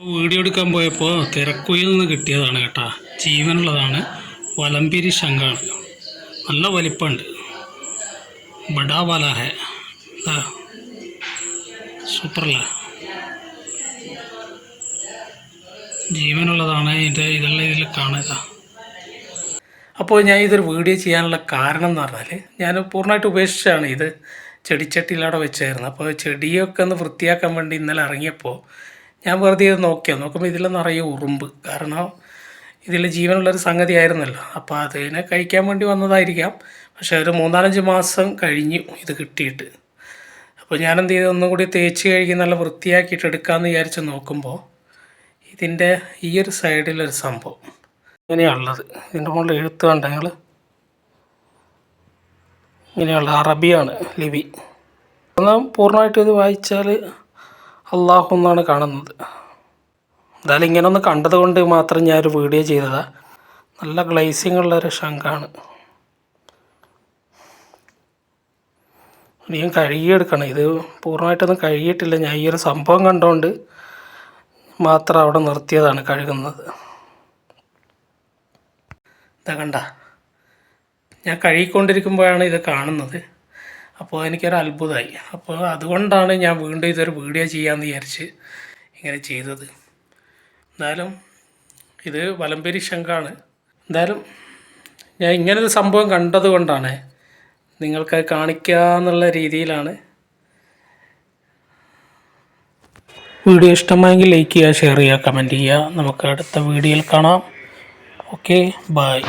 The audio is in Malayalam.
വീഡിയോ എടുക്കാൻ പോയപ്പോൾ തിരക്കുയിൽ നിന്ന് കിട്ടിയതാണ് കേട്ടോ. ജീവനുള്ളതാണ് വലമ്പിരി ശങ്കാണ് നല്ല വലിപ്പമുണ്ട്. ബഡാ വാല സൂപ്പറല്ല. ജീവനുള്ളതാണ് ഇതിന്റെ ഇതെല്ലാം ഇതിൽ കാണുക. അപ്പോൾ ഞാൻ ഇതൊരു വീഡിയോ ചെയ്യാനുള്ള കാരണം എന്ന് പറഞ്ഞാൽ ഞാൻ പൂർണമായിട്ട് ഉപേക്ഷിച്ചാണ് ഇത് ചെടിച്ചട്ടിയിലവിടെ വെച്ചായിരുന്നു. അപ്പോൾ ചെടിയൊക്കെ ഒന്ന് വൃത്തിയാക്കാൻ വേണ്ടി ഇന്നലെ ഇറങ്ങിയപ്പോൾ ഞാൻ വെറുതെ ഇത് നോക്കിയാൽ നോക്കുമ്പോൾ ഇതിൽ നിറയെ ഉറുമ്പ്. കാരണം ഇതിൽ ജീവനുള്ളൊരു സംഗതി ആയിരുന്നല്ലോ അപ്പോൾ അതിനെ കഴിക്കാൻ വേണ്ടി വന്നതായിരിക്കാം. പക്ഷേ ഒരു മൂന്നാലഞ്ച് മാസം കഴിഞ്ഞു ഇത് കിട്ടിയിട്ട്. അപ്പോൾ ഞാൻ എന്ത് ചെയ്തു? ഒന്നും കൂടി തേച്ച് കഴുകി നല്ല വൃത്തിയാക്കിയിട്ട് എടുക്കാമെന്ന് വിചാരിച്ച് നോക്കുമ്പോൾ ഇതിന്റെ ഈ ഒരു സൈഡിലൊരു സംഭവം. ഇങ്ങനെയുള്ളത്. ഇതിന്റെ മുകളിൽ എഴുത്ത് കണ്ട ഇങ്ങനെയുള്ള അറബിയാണ് ലിപി. എന്നാൽ പൂർണമായിട്ടും ഇത് വായിച്ചാൽ അള്ളാഹു എന്നാണ് കാണുന്നത്. എന്തായാലും ഇങ്ങനെ ഒന്ന് കണ്ടത് കൊണ്ട് മാത്രം ഞാനൊരു വീഡിയോ ചെയ്തതാണ് നല്ല ഗ്ലേസിങ്ങുള്ള ഒരു ശംഖാണ്. ഇനിയും കഴുകിയെടുക്കണം. ഇത് പൂർണമായിട്ടൊന്നും കഴുകിയിട്ടില്ല. ഞാൻ ഈ ഒരു സംഭവം കണ്ടുകൊണ്ട് മാത്രം അവിടെ നിർത്തിയതാണ് കഴുകുന്നത്. ഇതാ കണ്ട. ഞാൻ കഴുകിക്കൊണ്ടിരിക്കുമ്പോഴാണ് ഇത് കാണുന്നത്. അപ്പോൾ എനിക്കൊരു അത്ഭുതമായി അപ്പോൾ അതുകൊണ്ടാണ് ഞാൻ വീണ്ടും ഇതൊരു വീഡിയോ ചെയ്യാമെന്ന് വിചാരിച്ച് ഇങ്ങനെ ചെയ്തത്. എന്തായാലും ഇത് വലമ്പേരി ശംഖാണ്. എന്തായാലും ഞാൻ ഇങ്ങനൊരു സംഭവം കണ്ടത് കൊണ്ടാണ് നിങ്ങൾക്ക് കാണിക്കുക എന്നുള്ള രീതിയിലാണ്. വീഡിയോ ഇഷ്ടമായെങ്കിൽ ലൈക്ക് ചെയ്യുക ഷെയർ ചെയ്യുക കമന്റ് ചെയ്യുക. നമുക്ക് അടുത്ത വീഡിയോയിൽ കാണാം. Okay bye